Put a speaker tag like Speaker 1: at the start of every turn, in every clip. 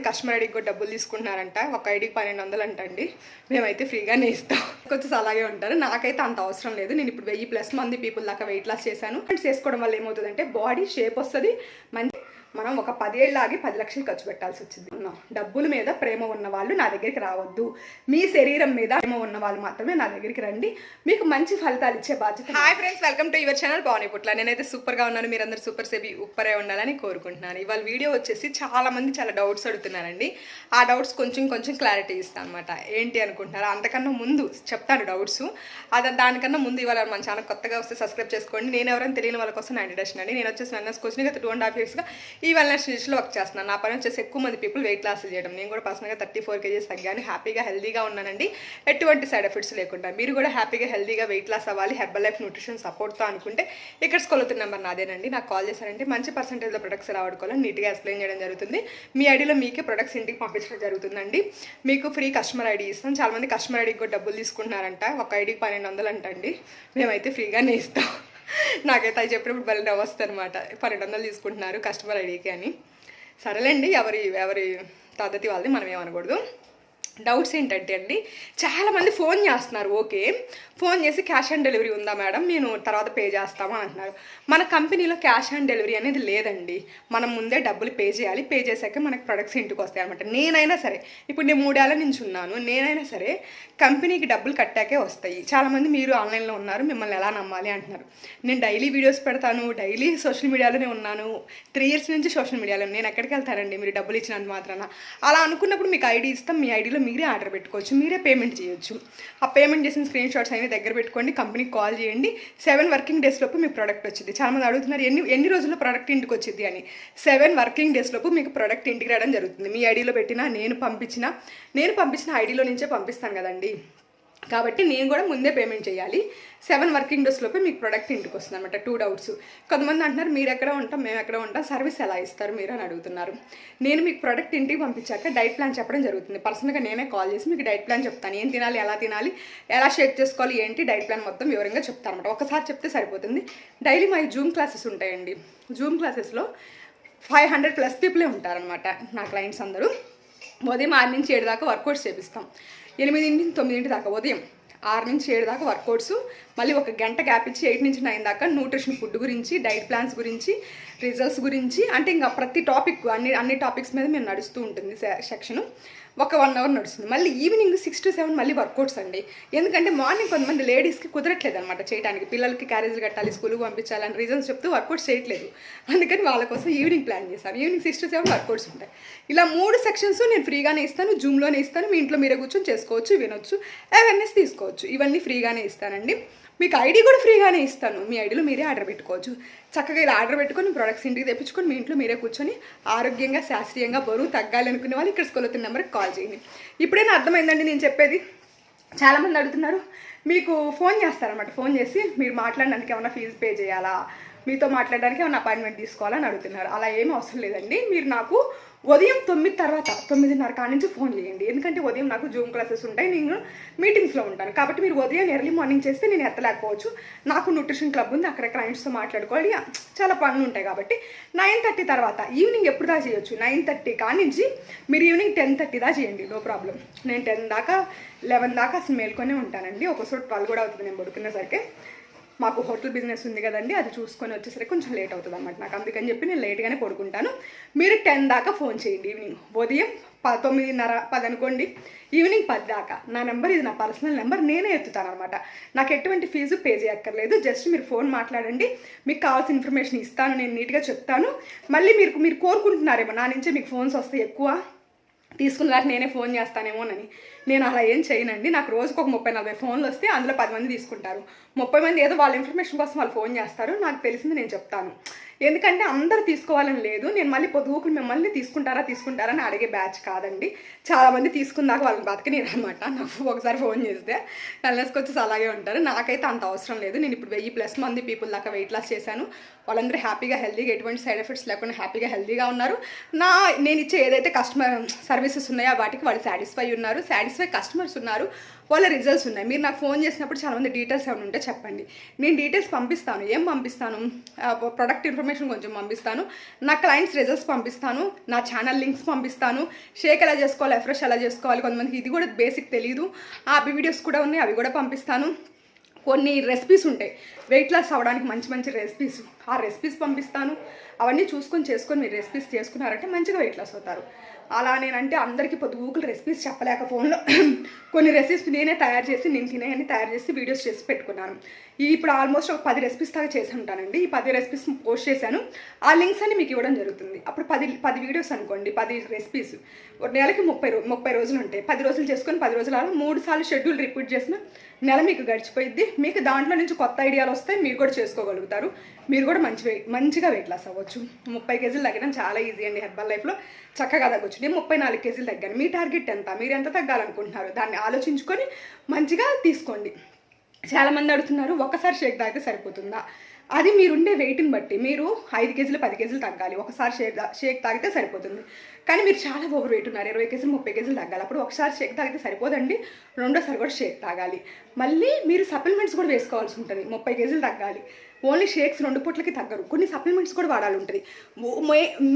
Speaker 1: Customer ఐడికి కూడా డబ్బులు తీసుకుంటున్నారంట. ఒక ఐడికి పన్నెండు వందలు అంటండి మేమైతే ఫ్రీగానే ఇస్తాం. కొంచెం అలాగే ఉంటారు. నాకైతే అంత అవసరం లేదు. నేను ఇప్పుడు వెయ్యి ప్లస్ మంది పీపుల్ దాకా వెయిట్ లాస్ చేశాను. అండ్ చేసుకోవడం వల్ల ఏమవుతుందంటే బాడీ షేప్ వస్తుంది. మంచి మనం ఒక పదేళ్ళు ఆగి పది లక్షలు ఖర్చు పెట్టాల్సి వచ్చింది. డబ్బుల మీద ప్రేమ ఉన్న వాళ్ళు నా దగ్గరికి రావద్దు. మీ శరీరం మీద ప్రేమ ఉన్న వాళ్ళు మాత్రమే నా దగ్గరికి రండి. మీకు మంచి ఫలితాలు ఇచ్చే బాధ్యత hi friends welcome to your channel బాగున్నాయి పుట్ల నేనైతే సూపర్గా ఉన్నాను. మీరందరూ సూపర్ సేబి ఉప్పరే ఉండాలని కోరుకుంటున్నాను. ఇవాళ వీడియో వచ్చేసి చాలా మంది చాలా డౌట్స్ అడుగుతున్నారండి. ఆ డౌట్స్ కొంచెం కొంచెం క్లారిటీ ఇస్తాను అనమాట ఏంటి అనుకుంటున్నారా? అంతకన్నా ముందు చెప్తాను డౌట్స్ అది దానికన్నా ముందు ఇవాళ మన ఛానల్ కొత్తగా వస్తే సబ్స్క్రైబ్ చేసుకోండి. నేను ఎవరైనా తెలియని వాళ్ళ కోసం నా ఇంట్రడక్షన్ అండి. నేను వచ్చేసి వెల్నెస్ కోచింగ్ గత టూ అండ్ హాఫ్ ఇయర్స్గా ఈ వెల్నెస్ నిష్లో వర్క్ చేస్తున్నాను. నా పని వచ్చేసి ఎక్కువ మంది పీపుల్ వెయిట్ లాస్ చేయడం. నేను కూడా పర్సనల్గా థర్టీ ఫోర్ కేజీస్ తగ్గాను. హ్యాపీగా హెల్దీగా ఉన్నానండి. ఎటువంటి సైడ్ ఎఫెక్ట్స్ లేకుండా. మీరు కూడా హ్యాపీగా హెల్దీగా వెయిట్ లాస్ అవ్వాలి. హెర్బల్ లైఫ్ న్యూట్రిషన్ సపోర్ట్తో అనుకుంటే ఇక్కడ కొలుతున్న నెంబర్ నాదేనండి. నాకు కాల్ చేశారంటే మంచి పర్సంటేజ్లో ప్రొడక్ట్స్ రావడుకోవాలని నీట్గా ఎక్స్ప్లెయిన్ చేయడం జరుగుతుంది. మీ ఐడిలో మీకే ప్రొడక్ట్స్ ఇంటికి పంపించడం జరుగుతుందండి. మీకు ఫ్రీ కస్టమర్ ఐడి ఇస్తాం. చాలామంది కస్టమర్ ఐడికి కూడా డబ్బులు తీసుకుంటున్నారంట. ఒక ఐడికి పన్నెండు వందలు అంటండి. మేమైతే ఫ్రీగానే ఇస్తాం. నాకైతే అది చెప్పినప్పుడు భలే నవ్వు అనమాట పన్నెండు వందలు తీసుకుంటున్నారు కస్టమర్ ఐడికి అని. సరేలేండి ఎవరి ఎవరి పద్ధతి వాళ్ళది మనం ఏమనకూడదు డౌట్స్ ఏంటంటే అండి చాలామంది ఫోన్ చేస్తున్నారు ఓకే. ఫోన్ చేసి క్యాష్ ఆన్ డెలివరీ ఉందా మేడం? నేను తర్వాత పే చేస్తామా అంటున్నారు. మన కంపెనీలో క్యాష్ ఆన్ డెలివరీ అనేది లేదండి. మనం ముందే డబ్బులు పే చేయాలి. పే చేశాక మనకి ప్రొడక్ట్స్ ఇంటికి వస్తాయి అనమాట నేనైనా సరే ఇప్పుడు నేను మూడేళ్ళ నుంచి ఉన్నాను. నేనైనా సరే కంపెనీకి డబ్బులు కట్టాకే వస్తాయి. చాలామంది మీరు ఆన్లైన్లో ఉన్నారు మిమ్మల్ని ఎలా నమ్మాలి అంటున్నారు. నేను డైలీ వీడియోస్ పెడతాను డైలీ సోషల్ మీడియాలోనే ఉన్నాను. త్రీ ఇయర్స్ నుంచి సోషల్ మీడియాలో నేను ఎక్కడికి వెళ్తానండి? మీరు డబ్బులు ఇచ్చినంత మాత్రాన. అలా అనుకున్నప్పుడు మీకు ఐడి ఇస్తాం మీ ఐడిలో మీరే ఆర్డర్ పెట్టుకోవచ్చు మీరే పేమెంట్ చేయొచ్చు. ఆ పేమెంట్ చేసిన స్క్రీన్ షాట్స్ అనేవి దగ్గర పెట్టుకోండి కంపెనీకి కాల్ చేయండి. సెవెన్ వర్కింగ్ డేస్ లోపు మీకు ప్రోడక్ట్ వచ్చింది. చాలామంది అడుగుతున్నారు ఎన్ని ఎన్ని రోజుల్లో ప్రోడక్ట్ ఇంటికి వచ్చింది అని. సెవెన్ వర్కింగ్ డేస్ లోపు మీకు ప్రోడక్ట్ ఇంటికి రావడం జరుగుతుంది. మీ ఐడిలో పెట్టినా నేను పంపించిన నేను పంపించిన ఐడిలో నుంచే పంపిస్తాను కదండి. కాబట్టి నేను కూడా ముందే పేమెంట్ చేయాలి. సెవెన్ వర్కింగ్ డేస్ లోపే మీకు ప్రోడక్ట్ ఇంటికి వస్తుంది అనమాట టూ డౌట్స్ కొంతమంది అంటున్నారు మీరు ఎక్కడ ఉంటాం మేము ఎక్కడ ఉంటాం సర్వీస్ ఎలా ఇస్తారు మీరు? అని అడుగుతున్నారు. నేను మీకు ప్రోడక్ట్ ఇంటికి పంపించాక డైట్ ప్లాన్ చెప్పడం జరుగుతుంది. పర్సనల్గా నేనే కాల్ చేసి మీకు డైట్ ప్లాన్ చెప్తాను. ఏం తినాలి ఎలా తినాలి ఎలా షేక్ చేసుకోవాలి ఏంటి డైట్ ప్లాన్ మొత్తం వివరంగా చెప్తాను అనమాట ఒకసారి చెప్తే సరిపోతుంది. డైలీ మా జూమ్ క్లాసెస్ ఉంటాయండి. జూమ్ క్లాసెస్లో ఫైవ్ హండ్రెడ్ ప్లస్ పీపులే ఉంటారనమాట నా క్లయింట్స్ అందరూ. ఉదయం ఆరు నుంచి ఏడు దాకా వర్కౌట్స్ చేపిస్తాం. ఎనిమిదింటి తొమ్మిదింటి దాకా ఉదయం ఆరు నుంచి ఏడు దాకా వర్కౌట్స్ మళ్ళీ ఒక గంట గ్యాప్ ఇచ్చి ఎయిట్ నుంచి నైన్ దాకా న్యూట్రిషన్ ఫుడ్ గురించి డైట్ ప్లాన్స్ గురించి రిజల్ట్స్ గురించి అంటే ఇంకా ప్రతి టాపిక్ అన్ని అన్ని టాపిక్స్ మీద మేము నడుస్తూ ఉంటుంది సెక్షన్ ఒక వన్ అవర్ నడుస్తుంది. మళ్ళీ ఈవినింగ్ సిక్స్ టు సెవెన్ మళ్ళీ వర్కౌట్స్ అండి. ఎందుకంటే మార్నింగ్ కొంతమంది లేడీస్కి కుదరట్లేదు అనమాట చేయడానికి పిల్లలకి క్యారేజ్ కట్టాలి స్కూల్కి పంపించాలని రీజన్స్ చెప్తూ వర్కౌట్స్ చేయట్లేదు. అందుకని వాళ్ళ కోసం ఈవినింగ్ ప్లాన్ చేశాను. Evening six to seven workouts ఉంటాయి. ఇలా మూడు సెక్షన్స్ నేను ఫ్రీగానే ఇస్తాను జూమ్లోనే ఇస్తాను. మీ ఇంట్లో మీరే కూర్చొని చేసుకోవచ్చు వినొచ్చు అవేర్నెస్ తీసుకోవచ్చు. ఇవన్నీ ఫ్రీగానే ఇస్తానండి. మీకు ఐడి కూడా ఫ్రీగానే ఇస్తాను. మీ ఐడిలో మీరే ఆర్డర్ పెట్టుకోవచ్చు. చక్కగా ఇలా ఆర్డర్ పెట్టుకొని ప్రొడక్ట్స్ ఇంటికి తెప్పించుకొని మీ ఇంట్లో మీరే కూర్చొని ఆరోగ్యంగా శాస్త్రీయంగా బరువు తగ్గాలి అనుకునే వాళ్ళు ఇక్కడ స్కూల్ నెంబర్కి కాల్ చేయండి. ఇప్పుడైనా అర్థమైందండి నేను చెప్పేది. చాలామంది అడుగుతున్నారు మీకు ఫోన్ చేస్తారన్నమాట. ఫోన్ చేసి మీరు మాట్లాడడానికి ఏమైనా ఫీజు పే చేయాలా? మీతో మాట్లాడడానికి ఏమైనా అపాయింట్మెంట్ తీసుకోవాలని అడుగుతున్నారు. అలా ఏమీ అవసరం లేదండి. మీరు నాకు ఉదయం తొమ్మిది తర్వాత తొమ్మిదిన్నర కాడ నుంచి ఫోన్ చేయండి. ఎందుకంటే ఉదయం నాకు జూమ్ క్లాసెస్ ఉంటాయి నేను మీటింగ్స్లో ఉంటాను. కాబట్టి మీరు ఉదయం ఎర్లీ మార్నింగ్ చేస్తే నేను ఎత్తలేకపోవచ్చు. నాకు న్యూట్రిషన్ క్లబ్ ఉంది అక్కడ క్లయింట్స్తో మాట్లాడుకోవాలి. చాలా పనులు ఉంటాయి కాబట్టి నైన్ థర్టీ తర్వాత ఈవినింగ్ ఎప్పుడు దా చేయొచ్చు? నైన్ థర్టీ కానించి మీరు ఈవినింగ్ టెన్ థర్టీ దా చేయండి నో ప్రాబ్లం నేను టెన్ దాకా లెవెన్ దాకా అసలు మేల్కొనే ఉంటానండి. ఒకసారి ట్వెల్వ్ కూడా అవుతుంది నేను పడుకునేసరికి. మాకు హోటల్ బిజినెస్ ఉంది కదండి అది చూసుకొని వచ్చేసరికి కొంచెం లేట్ అవుతుంది అనమాట నాకు అందుకని చెప్పి నేను లేట్గానే పడుకుంటాను. మీరు టెన్ దాకా ఫోన్ చేయండి ఈవినింగ్. ఉదయం ప తొమ్మిదిన్నర పది అనుకోండి. ఈవినింగ్ పది దాకా. నా నెంబర్ ఇది నా పర్సనల్ నెంబర్ నేనే ఎత్తుతాను అనమాట నాకు ఎటువంటి ఫీజు పే చేయక్కర్లేదు. జస్ట్ మీరు ఫోన్ మాట్లాడండి. మీకు కావాల్సిన ఇన్ఫర్మేషన్ ఇస్తాను నేను నీట్గా చెప్తాను. మళ్ళీ మీరు మీరు కోరుకుంటున్నారేమో నా నుంచే మీకు ఫోన్స్ వస్తాయి ఎక్కువ. తీసుకున్నాక నేనే ఫోన్ చేస్తానేమోనని. నేను అలా ఏం చేయనండి. నాకు రోజుకు ఒక ముప్పై నలభై ఫోన్లు వస్తే అందులో పది మంది తీసుకుంటారు. ముప్పై మంది ఏదో వాళ్ళ ఇన్ఫర్మేషన్ కోసం వాళ్ళు ఫోన్ చేస్తారు. నాకు తెలిసింది నేను చెప్తాను. ఎందుకంటే అందరు తీసుకోవాలని లేదు. నేను మళ్ళీ పొదుగుకుని మిమ్మల్ని తీసుకుంటారా తీసుకుంటారా అని అడిగే బ్యాచ్ కాదండి. చాలామంది తీసుకుందాక వాళ్ళని బతకనిరు అనమాట. నాకు ఒకసారి ఫోన్ చేస్తే వెల్నెస్కి వచ్చేసి అలాగే ఉంటారు. నాకైతే అంత అవసరం లేదు. నేను ఇప్పుడు వెయ్యి ప్లస్ మంది పీపుల్ దాకా వెయిట్ లాస్ చేశాను. వాళ్ళందరూ హ్యాపీగా హెల్దీగా ఎటువంటి సైడ్ ఎఫెక్ట్స్ లేకుండా హ్యాపీగా హెల్దీగా ఉన్నారు. నా నేను ఇచ్చే ఏదైతే కస్టమర్ సర్వీసెస్ ఉన్నాయో వాటికి వాళ్ళు సాటిస్ఫై ఉన్నారు. సాటిస్ఫై కస్టమర్స్ ఉన్నారు. వాళ్ళ రిజల్ట్స్ ఉన్నాయి. మీరు నాకు ఫోన్ చేసినప్పుడు చాలామంది డీటెయిల్స్ ఏమైనా ఉంటే చెప్పండి. నేను డీటెయిల్స్ పంపిస్తాను. ఏం పంపిస్తాను? ప్రొడక్ట్ ఇన్ఫర్మేషన్ కొంచెం పంపిస్తాను. నా క్లయింట్స్ రిజల్ట్స్ పంపిస్తాను. నా ఛానల్ లింక్స్ పంపిస్తాను. షేక్ ఎలా చేసుకోవాలి? ఎఫ్రెష్ ఎలా చేసుకోవాలి? కొంతమందికి ఇది కూడా బేసిక్ తెలియదు ఆ వీడియోస్ కూడా ఉన్నాయి. అవి కూడా పంపిస్తాను. కొన్ని రెసిపీస్ ఉంటాయి. వెయిట్ లాస్ అవ్వడానికి మంచి మంచి రెసిపీస్ ఆ రెసిపీస్ పంపిస్తాను. అవన్నీ చూసుకొని చేసుకొని మీరు రెసిపీస్ చేసుకున్నారంటే మంచిగా వెయిట్ లాస్ అవుతారు అలా నేనంటే అందరికీ పొద్దుగూకులు రెసిపీస్ చెప్పలేక ఫోన్లో కొన్ని రెసిపీస్ నేనే తయారు చేసి నేను తినేయని తయారు చేసి వీడియోస్ చేసి పెట్టుకున్నాను. ఈ ఇప్పుడు ఆల్మోస్ట్ ఒక పది రెసిపీస్ దాకా చేసి ఉంటానండి. ఈ పది రెసిపీస్ పోస్ట్ చేశాను. ఆ లింక్స్ అన్ని మీకు ఇవ్వడం జరుగుతుంది. అప్పుడు పది పది వీడియోస్ అనుకోండి పది రెసిపీస్ నెలకి ముప్పై రో ముప్పై రోజులు ఉంటాయి. పది రోజులు చేసుకొని పది రోజులు అలా మూడు సార్లు షెడ్యూల్ రిపీట్ చేసిన నెల మీకు గడిచిపోయిద్ది. మీకు దాంట్లో నుంచి కొత్త ఐడియాలు వస్తాయి మీరు కూడా చేసుకోగలుగుతారు. మీరు కూడా కూడా మంచి వెయిట్ మంచిగా వెయిట్ లాస్ అవ్వచ్చు. ముప్పై కేజీలు తగ్గడం చాలా ఈజీ అండి హెర్బల్ లైఫ్లో చక్కగా తగ్గొచ్చు నేను ముప్పై నాలుగు కేజీలు తగ్గాను. మీ టార్గెట్ ఎంత? మీరు ఎంత తగ్గాలనుకుంటున్నారు? దాన్ని ఆలోచించుకొని మంచిగా తీసుకోండి. చాలామంది అడుగుతున్నారు ఒకసారి షేక్ తాగితే సరిపోతుందా? అది మీరుండే వెయిట్ని బట్టి మీరు ఐదు కేజీలు పది కేజీలు తగ్గాలి. ఒకసారి షేక్ షేక్ తాగితే సరిపోతుంది. కానీ మీరు చాలా ఓవర్ వెయిట్ ఉన్నారు. ఇరవై కేజీలు ముప్పై కేజీలు తగ్గాలి. అప్పుడు ఒకసారి షేక్ తాగితే సరిపోదండి. రెండోసారి కూడా షేక్ తాగాలి. మళ్ళీ మీరు సప్లిమెంట్స్ కూడా వేసుకోవాల్సి ఉంటుంది. ముప్పై కేజీలు తగ్గాలి. ఓన్లీ షేక్స్ రెండు పూట్లకి తగ్గరు. కొన్ని సప్లిమెంట్స్ కూడా వాడాలి ఉంటుంది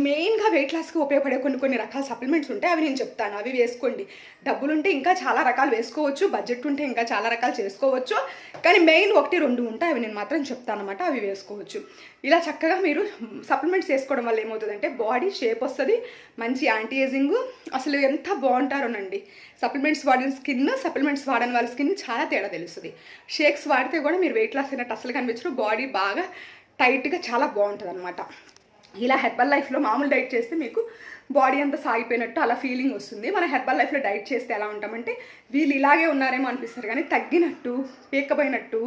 Speaker 1: మెయిన్గా వెయిట్ లాస్కి ఉపయోగపడే కొన్ని కొన్ని రకాల సప్లిమెంట్స్ ఉంటాయి అవి నేను చెప్తాను. అవి వేసుకోండి. డబ్బులు ఉంటే ఇంకా చాలా రకాలు వేసుకోవచ్చు. బడ్జెట్ ఉంటే ఇంకా చాలా రకాలు చేసుకోవచ్చు. కానీ మెయిన్ ఒకటి రెండు ఉంటాయి. అవి నేను మాత్రం చెప్తాను అనమాట అవి వేసుకోవచ్చు. ఇలా చక్కగా మీరు సప్లిమెంట్స్ వేసుకోవడం వల్ల ఏమవుతుందంటే బాడీ షేప్ వస్తుంది. మంచి యాంటీ ఏజింగ్ అసలు ఎంత బాగుంటారోనండి సప్లిమెంట్స్ వాడిన స్కిన్ సప్లిమెంట్స్ వాడని వాళ్ళ స్కిన్ చాలా తేడా తెలుస్తుంది. షేక్స్ వాడితే కూడా మీరు వెయిట్ లాస్ అయినట్టు అసలు కనిపించరు. బాడీ బాగా టైట్గా చాలా బాగుంటుంది అనమాట ఇలా హెర్బల్ లైఫ్లో మామూలు డైట్ చేస్తే మీకు బాడీ అంతా సాగిపోయినట్టు అలా ఫీలింగ్ వస్తుంది. మన హెర్బల్ లైఫ్లో డైట్ చేస్తే ఎలా ఉంటామంటే వీళ్ళు ఇలాగే ఉన్నారేమో అనిపిస్తారు కానీ తగ్గినట్టు పీక్కపోయినట్టు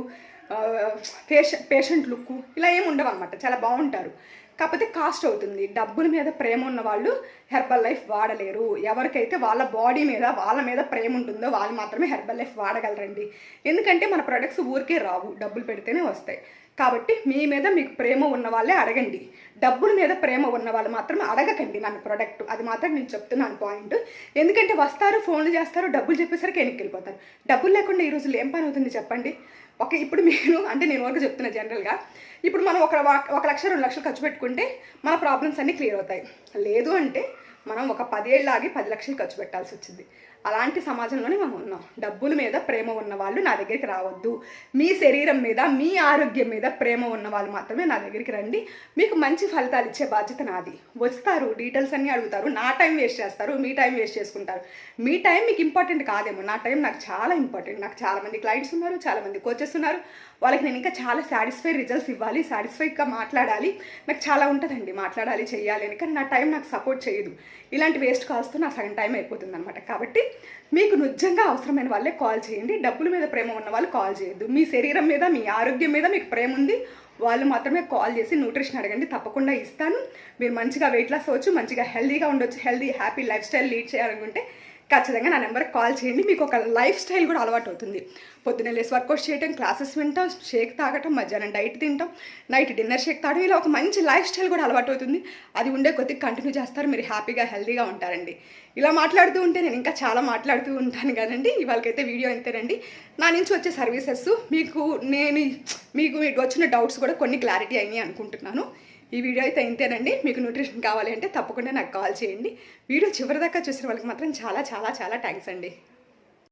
Speaker 1: పేషెంట్ పేషెంట్ లుక్ ఇలా ఏమి ఉండవు అనమాట చాలా బాగుంటారు. కాకపోతే కాస్ట్ అవుతుంది. డబ్బుల మీద ప్రేమ ఉన్న వాళ్ళు హెర్బల్ లైఫ్ వాడలేరు. ఎవరికైతే వాళ్ళ బాడీ మీద వాళ్ళ మీద ప్రేమ ఉంటుందో వాళ్ళు మాత్రమే హెర్బల్ లైఫ్ వాడగలరండి. ఎందుకంటే మన ప్రొడక్ట్స్ ఊరికే రావు. డబ్బులు పెడితేనే వస్తాయి. కాబట్టి మీ మీద మీకు ప్రేమ ఉన్న వాళ్ళే అడగండి. డబ్బుల మీద ప్రేమ ఉన్న వాళ్ళు మాత్రం అడగకండి నన్ను ప్రొడక్ట్ అది మాత్రం నేను చెప్తున్నాను పాయింట్ ఎందుకంటే వస్తారు ఫోన్లు చేస్తారు డబ్బులు చెప్పేసరికి వెనక్కి వెళ్ళిపోతారు డబ్బులు లేకుండా ఈ రోజుల్లో ఏం పని అవుతుంది చెప్పండి? ఒక ఇప్పుడు మీరు అంటే నేను వరకు చెప్తున్నా జనరల్గా ఇప్పుడు మనం ఒక ఒక లక్ష రెండు లక్షలు ఖర్చు పెట్టుకుంటే మన ప్రాబ్లమ్స్ అన్నీ క్లియర్ అవుతాయి. లేదు అంటే మనం ఒక పదేళ్ళు ఆగి పది లక్షలు ఖర్చు పెట్టాల్సి వచ్చింది. అలాంటి సమాజంలోనే మనం ఉన్నాం. డబ్బుల మీద ప్రేమ ఉన్న వాళ్ళు నా దగ్గరికి రావద్దు. మీ శరీరం మీద మీ ఆరోగ్యం మీద ప్రేమ ఉన్న వాళ్ళు మాత్రమే నా దగ్గరికి రండి. మీకు మంచి ఫలితాలు ఇచ్చే బాధ్యత నాది. వస్తారు డీటెయిల్స్ అన్నీ అడుగుతారు. నా టైం వేస్ట్ చేస్తారు మీ టైం వేస్ట్ చేసుకుంటారు. మీ టైం మీకు ఇంపార్టెంట్ కాదేమో. నా టైం నాకు చాలా ఇంపార్టెంట్. నాకు చాలా మంది క్లయింట్స్ ఉన్నారు చాలా మంది కోచెస్ ఉన్నారు. వాళ్ళకి నేను ఇంకా చాలా సాటిస్ఫై రిజల్ట్స్ ఇవ్వాలి సాటిస్ఫైగా మాట్లాడాలి. నాకు చాలా ఉంటుందండి మాట్లాడాలి చేయాలి అని. కానీ నా టైం నాకు సపోర్ట్ చేయదు. ఇలాంటి వేస్ట్ కాల్స్తో నా సగం టైం అయిపోతుంది అనమాట కాబట్టి మీకు నిజంగా అవసరమైన వాళ్ళే కాల్ చేయండి. డబ్బుల మీద ప్రేమ ఉన్న వాళ్ళు కాల్ చేయొద్దు. మీ శరీరం మీద మీ ఆరోగ్యం మీద మీకు ప్రేమ ఉంది. వాళ్ళు మాత్రమే కాల్ చేసి న్యూట్రిషన్ అడగండి. తప్పకుండా ఇస్తాను. మీరు మంచిగా వెయిట్ లాస్ అవ్వచ్చు మంచిగా హెల్దీగా ఉండొచ్చు. Healthy happy lifestyle lead చేయాలనుకుంటే ఖచ్చితంగా నా నెంబర్కి కాల్ చేయండి. మీకు ఒక లైఫ్ స్టైల్ కూడా అలవాటు అవుతుంది పొద్దున్నే లేసి వర్కౌట్ చేయటం క్లాసెస్ వింటాం షేక్ తాగటం మధ్యాహ్నం డైట్ తింటాం నైట్ డిన్నర్ షేక్ తాగడం ఇలా ఒక మంచి లైఫ్ స్టైల్ కూడా అలవాటు అవుతుంది అది ఉండే కొద్ది కంటిన్యూ చేస్తారు. మీరు హ్యాపీగా హెల్దీగా ఉంటారండి. ఇలా మాట్లాడుతూ ఉంటే నేను ఇంకా చాలా మాట్లాడుతూ ఉంటాను కదండి. ఇవాళకైతే వీడియో అంతేనండి నా నుంచి వచ్చే సర్వీసెస్ మీకు నేను మీకు మీకు వచ్చిన డౌట్స్ కూడా కొన్ని క్లారిటీ అయినాయి అనుకుంటున్నాను. ఈ వీడియో అయితే ఇంతేనండి. మీకు న్యూట్రిషన్ కావాలి అంటే తప్పకుండా నాకు కాల్ చేయండి. వీడియో చివరిదాకా చూసిన వాళ్ళకి మాత్రం చాలా చాలా చాలా థ్యాంక్స్ అండి.